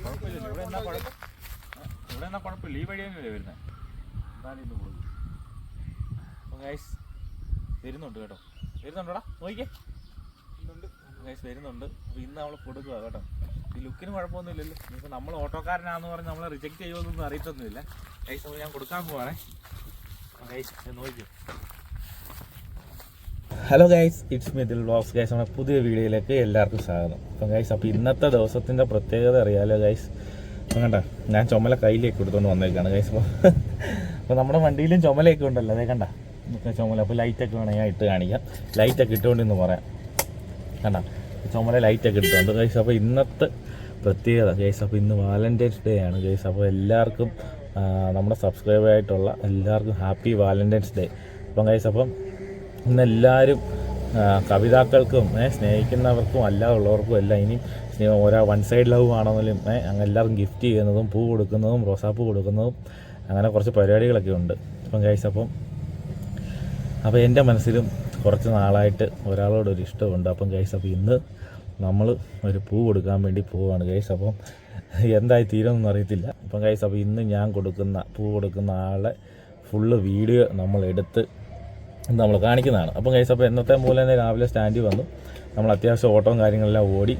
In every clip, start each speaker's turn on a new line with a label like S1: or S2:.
S1: കുഴപ്പമില്ല ഇവിടെ എന്നാ കുഴപ്പം ഇവിടെ എന്നാ കുഴപ്പമില്ല ഈ വഴി തന്നെയല്ലേ വരുന്നത് എന്തായാലും ഇന്ന് കൊടുക്കും അപ്പോൾ വരുന്നുണ്ട് കേട്ടോ വരുന്നുണ്ടോടാ നോക്കിക്കേ ഗൈസ് വരുന്നുണ്ട് അപ്പോൾ ഇന്ന് നമ്മൾ കൊടുക്കുക കേട്ടോ ഈ ലുക്കിന് കുഴപ്പമൊന്നുമില്ലല്ലോ ഇനിയിപ്പോൾ നമ്മൾ ഓട്ടോക്കാരനാന്ന് പറഞ്ഞ് നമ്മളെ റിജക്റ്റ് ചെയ്യുമെന്നൊന്നും അറിയത്തൊന്നുമില്ല ഗൈസ് നമ്മൾ ഞാൻ കൊടുക്കാൻ പോവാണേ ഗൈസ് നോക്കിയോ hello guys it's middle blocks guys നമ്മുടെ പുതിയ വീഡിയോയിലേക്ക് എല്ലാവർക്കും സ്വാഗതം. അപ്പം ഗൈസ് അപ്പോൾ ഇന്നത്തെ ദിവസത്തിന്റെ പ്രത്യേകത അറിയാലോ ഗൈസ് കണ്ട? ഞാൻ ചുമല കയ്യിലേക്ക് എടുത്തുകൊണ്ട് വന്നേക്കാണ് ഗൈസ് അപ്പോൾ അപ്പോൾ നമ്മുടെ വണ്ടിയിലും ചുമലയൊക്കെ ഉണ്ടല്ലോ അതേ കണ്ട? ചുമല. അപ്പോൾ ലൈറ്റൊക്കെ വേണമെങ്കിൽ ഇട്ട് കാണിക്കാം. ലൈറ്റൊക്കെ ഇട്ടുകൊണ്ടെന്ന് പറയാം. കണ്ട? ചുമല ലൈറ്റൊക്കെ ഇട്ടുണ്ട് ഗൈസ് അപ്പോൾ ഇന്നത്തെ പ്രത്യേകത ഗൈസ് അപ്പോൾ ഇന്ന് വാലന്റൈൻസ് ഡേ ആണ് ഗൈസ് അപ്പോൾ എല്ലാവർക്കും നമ്മുടെ സബ്സ്ക്രൈബർ ആയിട്ടുള്ള എല്ലാവർക്കും ഹാപ്പി വാലന്റൈൻസ് ഡേ അപ്പം ഗൈസ് അപ്പം ഇന്ന് എല്ലാവരും ആ, കവിതാക്കൾക്കും സ്നേഹിക്കുന്നവർക്കും അല്ലാതെ ഉള്ളവർക്കും എല്ലാം സ്നേഹം ഓരോ വൺ സൈഡ് ലവ് ആണെങ്കിലും അങ്ങനെ എല്ലാവർക്കും ഗിഫ്റ്റ് ചെയ്യുന്നതും പൂ കൊടുക്കുന്നതും റോസാപ്പൂ കൊടുക്കുന്നതും അങ്ങനെ കുറച്ച് പരിപാടികളൊക്കെ ഉണ്ട്. ഗൈസ് അപ്പം അപ്പോൾ എന്റെ മനസ്സിലും കുറച്ച് നാളായിട്ട് ഒരാളോട് ഒരു ഇഷ്ടമുണ്ട്. അപ്പം ഗൈസ് അപ്പോൾ ഇന്ന് നമ്മൾ ഒരു പൂ കൊടുക്കാൻ വേണ്ടി പോവുകയാണ് ഗൈസ് അപ്പം എന്തായി തീരുമെന്നൊന്നും അറിയത്തില്ല. അപ്പം ഗൈസ് അപ്പോൾ ഇന്ന് ഞാൻ കൊടുക്കുന്ന പൂ കൊടുക്കുന്ന ആളെ ഫുള്ള് വീഡിയോ നമ്മൾ എടുത്ത് നമ്മൾ കാണിക്കുന്നതാണ്. അപ്പം ഗൈസ് അപ്പോൾ ഇന്നത്തെ മൂലം തന്നെ രാവിലെ സ്റ്റാൻഡിൽ വന്നു. നമ്മൾ അത്യാവശ്യം ഓട്ടവും കാര്യങ്ങളെല്ലാം ഓടി.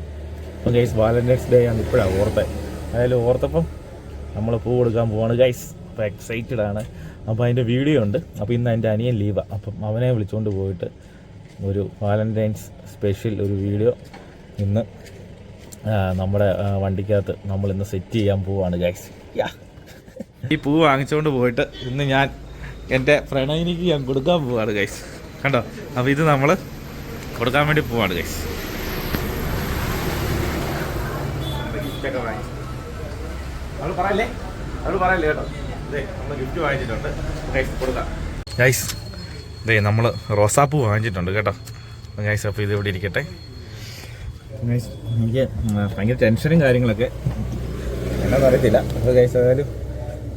S1: അപ്പം ഗൈസ് വാലന്റൈൻസ് ഡേ ആണ് ഇപ്പോഴാണ് ഓർത്തെ. അതായത് ഓർത്തപ്പം നമ്മൾ പൂ കൊടുക്കാൻ പോവാണ്. ഗൈസ് അപ്പോൾ എക്സൈറ്റഡ് ആണ്. അപ്പോൾ അതിന്റെ വീഡിയോ ഉണ്ട്. അപ്പോൾ ഇന്ന് എന്റെ അനിയൻ ലീവാണ് അപ്പം അവനെ വിളിച്ചുകൊണ്ട് പോയിട്ട് ഒരു വാലന്റൈൻസ് സ്പെഷ്യൽ ഒരു വീഡിയോ ഇന്ന് നമ്മുടെ വണ്ടിക്കകത്ത് നമ്മൾ ഇന്ന് സെറ്റ് ചെയ്യാൻ പോവാണ് ഗൈസ് യാ ഈ പൂ വാങ്ങിച്ചുകൊണ്ട് പോയിട്ട് ഇന്ന് ഞാൻ എന്റെ പ്രണയിനിക്ക് ഞാൻ കൊടുക്കാൻ പോവാണ് ഗൈസ് കണ്ടോ? അപ്പോൾ ഇത് നമ്മൾ കൊടുക്കാൻ വേണ്ടി പോവാണ് ഗൈസ് ഗിഫ്റ്റൊക്കെ വാങ്ങിച്ചു അവൾ പറയല്ലേ? അവൾ പറയല്ലേ കേട്ടോ? നമ്മൾ ഗിഫ്റ്റ് വാങ്ങിച്ചിട്ടുണ്ട്. ഗൈസ് കൊടുക്കാം. ഗൈസ് ഇതേ നമ്മൾ റോസാപ്പൂ വാങ്ങിച്ചിട്ടുണ്ട് കേട്ടോ. ഗൈസ് അപ്പോൾ ഇത് ഇവിടെ ഇരിക്കട്ടെ. ഗൈസ് എനിക്ക് ഭയങ്കര ടെൻഷനും കാര്യങ്ങളൊക്കെ. എന്നാന്ന് അറിയത്തില്ല. അപ്പോൾ ഗൈസ് ഏതായാലും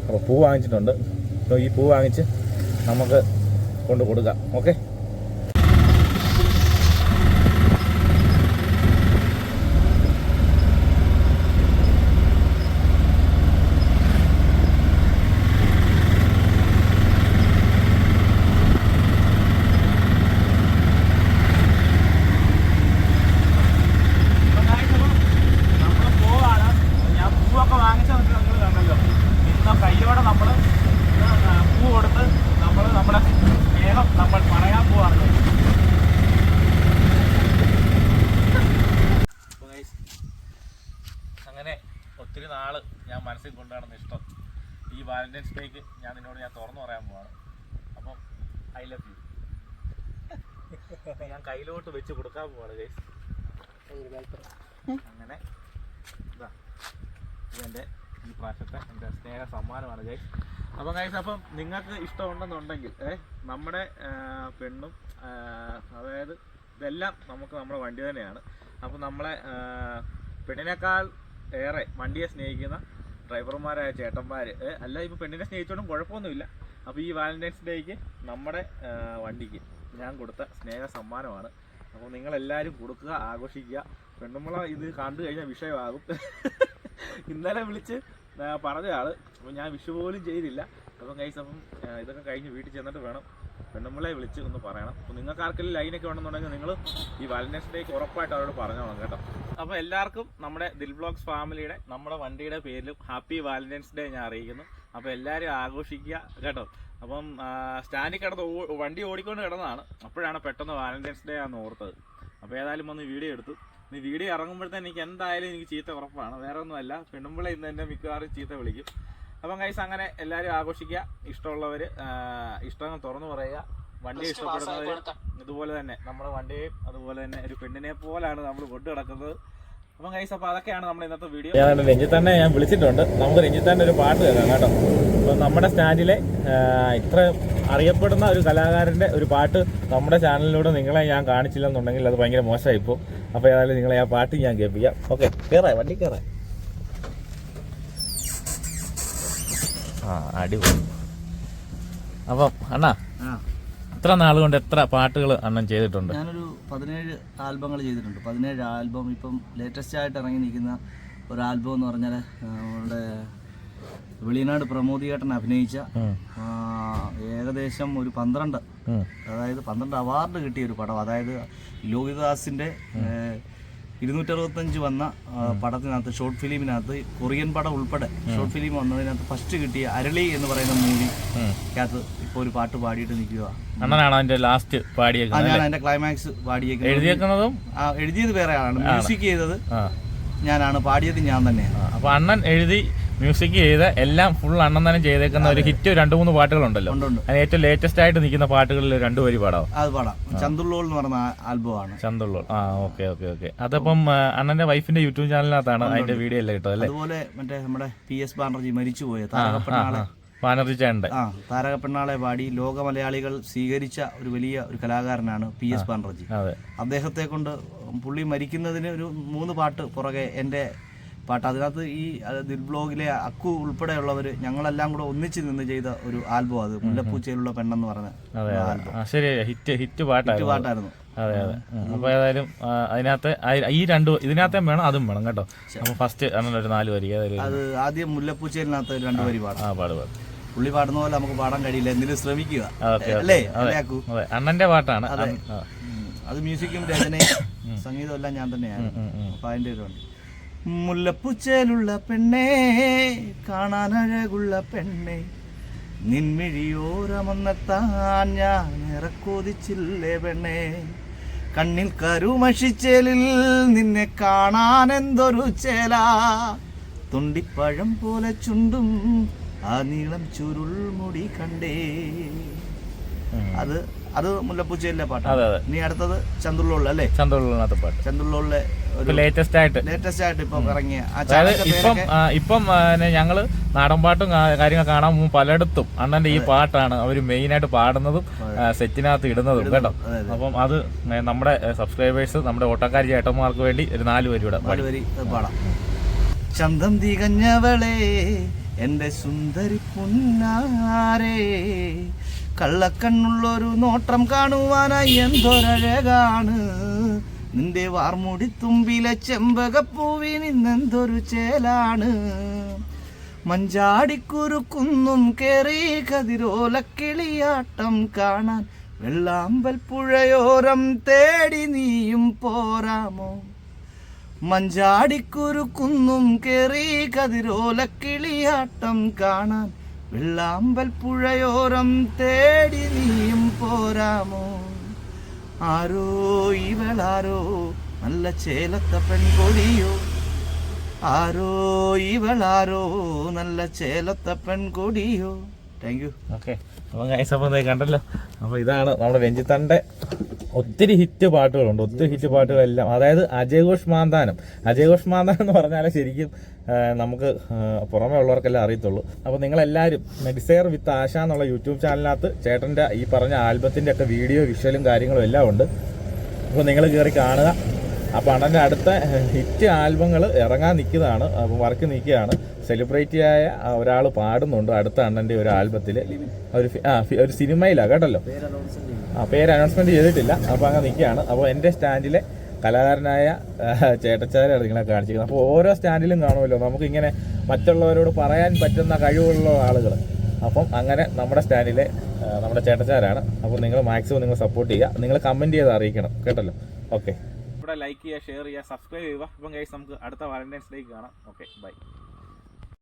S1: അപ്പോൾ പൂ വാങ്ങിച്ചിട്ടുണ്ട്. അപ്പോൾ ഈ പൂ വാങ്ങിച്ച് നമുക്ക് കൊണ്ട് കൊടുക്കാം. ഓക്കെ നമ്മൾ പോവാണ് ഞാൻ പൂവൊക്കെ വാങ്ങിച്ചതൊക്കെ നിങ്ങൾ കണ്ടല്ലോ ഇന്ന് കയ്യോടെ നമ്മൾ പൂ കൊടുത്ത് നമ്മൾ നമ്മുടെ സ്നേഹം നമ്മൾ പറയാൻ പോവാണ് അപ്പൊ guys, അങ്ങനെ ഒത്തിരി നാൾ ഞാൻ മനസ്സിൽ കൊണ്ടുനടന്ന ഇഷ്ടം വാലന്റൈൻസ് ഡേക്ക് ഞാൻ നിന്നോട് ഞാൻ തുറന്നു പറയാൻ പോവാണ്. അപ്പം ഐ ലവ് യു ഞാൻ കയ്യിലോട്ട് വെച്ച് കൊടുക്കാൻ പോവാണ് ഗൈസ് അങ്ങനെ. ഇതാ. ഈ പ്രാവശ്യത്തെ എന്റെ സ്നേഹ സമ്മാനമാണ് ഗൈസ് അപ്പം ഗൈസ് അപ്പം നിങ്ങൾക്ക് ഇഷ്ടമുണ്ടെന്നുണ്ടെങ്കിൽ ഏഹ് നമ്മുടെ പെണ്ണും അതായത് ഇതെല്ലാം നമുക്ക് നമ്മുടെ വണ്ടി തന്നെയാണ്. അപ്പം നമ്മളെ പെണ്ണിനേക്കാൾ ഏറെ വണ്ടിയെ സ്നേഹിക്കുന്ന ഡ്രൈവർമാരായ ചേട്ടന്മാർ അല്ല ഇപ്പോൾ പെണ്ണിനെ സ്നേഹിച്ചോണ്ടും കുഴപ്പമൊന്നുമില്ല. അപ്പോൾ ഈ വാലന്റൈൻസ് ഡേക്ക് നമ്മുടെ വണ്ടിക്ക് ഞാൻ കൊടുത്ത സ്നേഹ സമ്മാനമാണ്. അപ്പോൾ എല്ലാരും കൊടുക്കുക ആഘോഷിക്കുക. പെണ്ണുമ്പള ഇത് കണ്ടു കഴിഞ്ഞാൽ വിഷയമാകും. ഇന്നലെ വിളിച്ച് പറഞ്ഞ ആൾ അപ്പോൾ ഞാൻ വിഷു പോലും ചെയ്തില്ല. അപ്പം കൈസ് അപ്പം ഇതൊക്കെ കഴിഞ്ഞ് വീട്ടിൽ ചെന്നിട്ട് വേണം. പെണ്ണുമ്പളെ വിളിച്ച് ഒന്ന് പറയണം. അപ്പോൾ നിങ്ങൾക്ക് ആർക്കെങ്കിലും ലൈനൊക്കെ വേണമെന്നുണ്ടെങ്കിൽ നിങ്ങൾ ഈ വാലന്റൈൻസ് ഡേക്ക് ഉറപ്പായിട്ട് അവരോട് പറഞ്ഞോളാം കേട്ടോ. അപ്പോൾ എല്ലാവർക്കും നമ്മുടെ ദിൽ ബ്ലോഗ്സ് ഫാമിലിയുടെ നമ്മുടെ വണ്ടിയുടെ പേരിലും ഹാപ്പി വാലന്റൈൻസ് ഡേ ഞാൻ അറിയിക്കുന്നു. അപ്പോൾ എല്ലാവരും ആഘോഷിക്കുക കേട്ടോ. അപ്പം സ്റ്റാൻഡിൽ കിടന്ന് വണ്ടി ഓടിക്കൊണ്ട് കിടന്നതാണ്. അപ്പോഴാണ് പെട്ടെന്ന് വാലന്റൈൻസ് ഡേ ആണെന്ന് ഓർത്തത്. അപ്പോൾ ഏതായാലും ഒന്ന് വീഡിയോ എടുത്തു. ഇനി വീഡിയോ ഇറങ്ങുമ്പോഴത്തേന് എനിക്ക് എന്തായാലും എനിക്ക് ചീത്ത ഉറപ്പാണ്. വേറെ ഒന്നുമല്ല. പെണ്ണുമ്പിളെ ഇന്ന് എന്നെ മിക്കവാറും ചീത്ത വിളിക്കും. അപ്പം കൈസ് അങ്ങനെ എല്ലാവരും ആഘോഷിക്കുക. ഇഷ്ടമുള്ളവർ ഇഷ്ടങ്ങൾ തുറന്നു പറയുക. വണ്ടി ഇഷ്ടപ്പെടുന്നവർ ഇതുപോലെ തന്നെ നമ്മുടെ വണ്ടിയെയും അതുപോലെ തന്നെ ഒരു പെണ്ണിനെ പോലാണ് നമ്മൾ കൊണ്ടു കിടക്കുന്നത് അപ്പം കൈസ് അപ്പോൾ അതൊക്കെയാണ് നമ്മുടെ ഇന്നത്തെ വീഡിയോ ഞാൻ രഞ്ജിത്തന്നെ ഞാൻ വിളിച്ചിട്ടുണ്ട്. നമുക്ക് രഞ്ജിത്തന്നെ ഒരു പാട്ട് കേൾക്കാം കേട്ടോ. അപ്പം നമ്മുടെ സ്റ്റാൻഡിലെ ഇത്ര അറിയപ്പെടുന്ന ഒരു കലാകാരന്റെ ഒരു പാട്ട് നമ്മുടെ ചാനലിലൂടെ നിങ്ങളെ ഞാൻ കാണിച്ചില്ലെന്നുണ്ടെങ്കിൽ അത് ഭയങ്കര മോശമായിപ്പോൾ അപ്പോൾ ഏതായാലും നിങ്ങളെ ആ പാട്ട് ഞാൻ കേൾപ്പിക്കാം. ഓക്കെ കയറാം വണ്ടി കയറാം ആ അടിപൊളി. അപ്പം അണ്ണാ എത്ര നാൾ കൊണ്ട് എത്ര പാട്ടുകൾ അണ്ണൻ ചെയ്തിട്ടുണ്ട്?
S2: ഞാനൊരു പതിനേഴ് ആൽബങ്ങൾ ചെയ്തിട്ടുണ്ട്. പതിനേഴ് ആൽബം ഇപ്പം ലേറ്റസ്റ്റ് ആയിട്ട് ഇറങ്ങി നിൽക്കുന്ന ഒരു ആൽബം എന്ന് പറഞ്ഞാൽ നമ്മുടെ വെളിനാട് പ്രമോദിയേട്ടൻ അഭിനയിച്ച
S1: ഉം.
S2: ഏകദേശം ഒരു പന്ത്രണ്ട്. അതായത് പന്ത്രണ്ട് അവാർഡ് കിട്ടിയ ഒരു പടം. അതായത് ലോഹിദാസിന്റെ ഇരുന്നൂറ്ററുപത്തഞ്ച് വന്ന പടത്തിനകത്ത് ഷോർട്ട് ഫിലിമിനകത്ത് കൊറിയൻ പടം ഉൾപ്പെടെ ഷോർട്ട് ഫിലിം വന്നതിനകത്ത് ഫസ്റ്റ് കിട്ടിയ അരളി എന്ന് പറയുന്ന മൂവി മൂവിക്കകത്ത് ഇപ്പൊ ഒരു പാട്ട് പാടിയിട്ട് നിൽക്കുക.
S1: അണ്ണനാണ് അതിന്റെ ലാസ്റ്റ് പാടിയേക്കുന്നത്
S2: ഞാൻ അതിന്റെ ക്ലൈമാക്സ് പാടിയേക്കുന്നത്.
S1: എഴുതിയേക്കുന്നതും?
S2: എഴുതിയത് വേറെ ആളാണ് മ്യൂസിക് ചെയ്തത് ഞാനാണ്. പാടിയത് ഞാൻ തന്നെയാണ്.
S1: അപ്പൊ അണ്ണൻ എഴുതി മ്യൂസിക് ചെയ്ത് എല്ലാം ഫുൾ അണ്ണം തന്നെ ചെയ്തേക്കുന്ന ഒരു ഹിറ്റ് രണ്ട് മൂന്ന് പാട്ടുകളുണ്ടല്ലോ. അതിന് ഏറ്റവും ലേറ്റസ്റ്റ് ആയിട്ട് നിൽക്കുന്ന പാട്ടുകളിൽ രണ്ടു വരി പാടാവും?
S2: അത് പാടാം. ചന്തുള്ളോൾ എന്ന് പറഞ്ഞ ആൽബമാണ്.
S1: ചന്തുള്ളോൾ. ആ ഓക്കെ ഓക്കെ ഓക്കെ. അതപ്പം അണ്ണന്റെ വൈഫിന്റെ യൂട്യൂബ് ചാനലിനകത്താണ് അതിന്റെ വീഡിയോ എല്ലാം കിട്ടും അല്ലേ?
S2: അതുപോലെ മറ്റേ നമ്മുടെ പി എസ് ബാനർജി മരിച്ചുപോയ താരകപ്പെണ്ണാളെ
S1: ബാനർജി ചേട്ടന്റെ.
S2: ആ താരകപ്പെണ്ണാളെ പാടി ലോക മലയാളികൾ സ്വീകരിച്ച ഒരു വലിയ ഒരു കലാകാരനാണ് പി എസ് ബാനർജി. അദ്ദേഹത്തെ കൊണ്ട് പുള്ളി മരിക്കുന്നതിന് ഒരു മൂന്ന് പാട്ട് പുറകെ എന്റെ പാട്ട് അതിനകത്ത് ഈ ദിൽ ബ്ലോഗിലെ അക്കു ഉൾപ്പെടെയുള്ളവർ ഞങ്ങളെല്ലാം കൂടെ ഒന്നിച്ച് നിന്ന് ചെയ്ത ഒരു ആൽബം അത് മുല്ലപ്പൂച്ചയിലുള്ള പെണ്ണെന്ന് പറഞ്ഞ
S1: ശരി ഹിറ്റ് ഹിറ്റ് പാട്ടായിരുന്നു
S2: പാട്ടായിരുന്നു.
S1: അതെ അതെ. അപ്പൊ ഏതായാലും അതിനകത്ത് ഈ രണ്ട് ഇതിനകത്തെ വേണം അതും വേണം കേട്ടോ. അപ്പൊ ഫസ്റ്റ് ഒരു നാല് വരി
S2: അത് ആദ്യം മുല്ലപ്പൂച്ചയിലിനകത്ത് വരി പാടാം.
S1: ആ പാട് പാടും.
S2: പുള്ളി പാടുന്ന പോലെ നമുക്ക് പാടാൻ കഴിയില്ല എന്തിനും ശ്രമിക്കുക. അല്ലേ
S1: അതെ അണ്ണന്റെ പാട്ടാണ്.
S2: അത്. മ്യൂസിക്കും രചനയും സംഗീതവും എല്ലാം ഞാൻ തന്നെയാണ്. അപ്പൊ അതിന്റെ ഒരു ഉണ്ട് മുല്ലപ്പൂച്ചയിലുള്ള പെണ്ണേ കാണാനഴകുള്ള പെണ്ണേ. നിൻമിഴിയോരമന്നെത്താൻ ഞാൻ ഇറക്കോതിച്ചില്ലേ പെണ്ണേ. കണ്ണിൽ കരുമഷിച്ചേലിൽ നിന്നെ കാണാൻ എന്തൊരു ചേല. തൊണ്ടിപ്പഴം പോലെ ചുണ്ടും ആ നീളം ചുരുൾ മുടി കണ്ടേ. അത് അത് മുല്ലപ്പൂച്ചയിലെ
S1: പാട്ടാണ്.
S2: നീ അടുത്തത് ചന്തുള്ളുള്ള അല്ലേ?
S1: ചന്ദ്രലോളിനകത്ത് പാട്ട്. ചന്ദ്രലോളിലെ ലേറ്റസ്റ്റ് ആയിട്ട്.
S2: ലേറ്റസ്റ്റ് ആയിട്ട് ഇപ്പം ഇറങ്ങിയ
S1: അതായത് ഇപ്പം ഇപ്പം ഞങ്ങൾ നാടൻ പാട്ടും കാര്യങ്ങൾ കാണാൻ പലയിടത്തും അണ്ണന്റെ ഈ പാട്ടാണ് അവർ മെയിൻ ആയിട്ട് പാടുന്നതും സെറ്റിനകത്ത് ഇടുന്നതും കേട്ടോ. അപ്പം അത് നമ്മുടെ സബ്സ്ക്രൈബേഴ്സ് നമ്മുടെ ഓട്ടക്കാരി ചേട്ടന്മാർക്ക് വേണ്ടി ഒരു നാല്
S2: വരി പാടാം. ചന്തം തികഞ്ഞവളെ എന്റെ സുന്ദരി പുന്നാരേ കള്ളക്കണ്ണുള്ളൊരു നോട്ടം കാണുവാനായി എന്തൊരഴകാണ്? നിന്റെ വാർമുടി തുമ്പിലെ ചെമ്പകപ്പൂവി നിന്നെന്തൊരു ചേലാണ്? മഞ്ചാടിക്കുരുക്കുന്നും കേറി കതിരോലക്കിളിയാട്ടം കാണാൻ വെള്ളാമ്പൽ പുഴയോരം തേടി നീയും പോരാമോ? മഞ്ചാടിക്കുരുക്കുന്നും കേറി കതിരോലക്കിളിയാട്ടം കാണാൻ വെള്ളാമ്പൽ പുഴയോരം തേടി നീയും പോരാമോ? ആരോ ഇവളാരോ? നല്ല ചേലത്ത പെൺകൊടിയോ? ആരോ ഇവളാരോ? നല്ല ചേലത്ത പെൺകൊടിയോ? താങ്ക് യു
S1: ഓക്കെ അപ്പം കൈസപ്പം അപ്പം കണ്ടല്ലോ. അപ്പോൾ ഇതാണ് നമ്മുടെ രഞ്ജിത്തന്റെ ഒത്തിരി ഹിറ്റ് പാട്ടുകളുണ്ട് ഒത്തിരി ഹിറ്റ് പാട്ടുകളെല്ലാം. അതായത് അജയ് ഘോഷ് മാന്താനം. അജയ് ഘോഷ് മാന്താനം എന്ന് പറഞ്ഞാൽ ശരിക്കും നമുക്ക് പുറമേ പുറമെ ഉള്ളവർക്കെല്ലാം അറിയത്തുള്ളൂ. അപ്പോൾ നിങ്ങളെല്ലാവരും മെഡിസെയർ വിത്ത് ആശ എന്നുള്ള യൂട്യൂബ് ചാനലിനകത്ത് ചേട്ടന്റെ ഈ പറഞ്ഞ ആൽബത്തിന്റെ ഒക്കെ വീഡിയോ വിഷ്വലും കാര്യങ്ങളും എല്ലാം ഉണ്ട്. അപ്പോൾ നിങ്ങൾ കയറി കാണുക. അപ്പോൾ അണ്ണന്റെ അടുത്ത ഹിറ്റ് ആൽബങ്ങൾ ഇറങ്ങാൻ നിൽക്കുന്നതാണ് അപ്പോൾ വർക്ക് നിൽക്കുകയാണ്. സെലിബ്രിറ്റി ആയ ഒരാൾ പാടുന്നുണ്ട് അടുത്ത അണ്ണന്റെ ഒരു ആൽബത്തിൽ ഒരു ആ ഒരു സിനിമയിലാണ് കേട്ടല്ലോ? ആ പേര് അനൗൺസ്മെന്റ് ചെയ്തിട്ടില്ല. അപ്പോൾ അങ്ങനെ നിൽക്കുകയാണ്. അപ്പോൾ എന്റെ സ്റ്റാൻഡിലെ കലാകാരനായ ചേട്ടച്ചാരാണ് നിങ്ങളെ കാണിച്ചിരിക്കുന്നത്. അപ്പോൾ ഓരോ സ്റ്റാൻഡിലും കാണുമല്ലോ. നമുക്കിങ്ങനെ മറ്റുള്ളവരോട് പറയാൻ പറ്റുന്ന കഴിവുള്ള ആളുകൾ അപ്പം അങ്ങനെ നമ്മുടെ സ്റ്റാൻഡിലെ നമ്മുടെ ചേട്ടച്ചാരാണ്. അപ്പോൾ നിങ്ങൾ മാക്സിമം നിങ്ങൾ സപ്പോർട്ട് ചെയ്യുക. നിങ്ങൾ കമന്റ് ചെയ്ത് അറിയിക്കണം. കേട്ടല്ലോ? ഓക്കെ ഇവിടെ ലൈക്ക് ചെയ്യുക ഷെയർ ചെയ്യുക സബ്സ്ക്രൈബ് ചെയ്യുക. അപ്പം കഴിച്ച് നമുക്ക് അടുത്ത വാലന്റൈൻസ് ഡേക്ക് കാണാം. Okay bye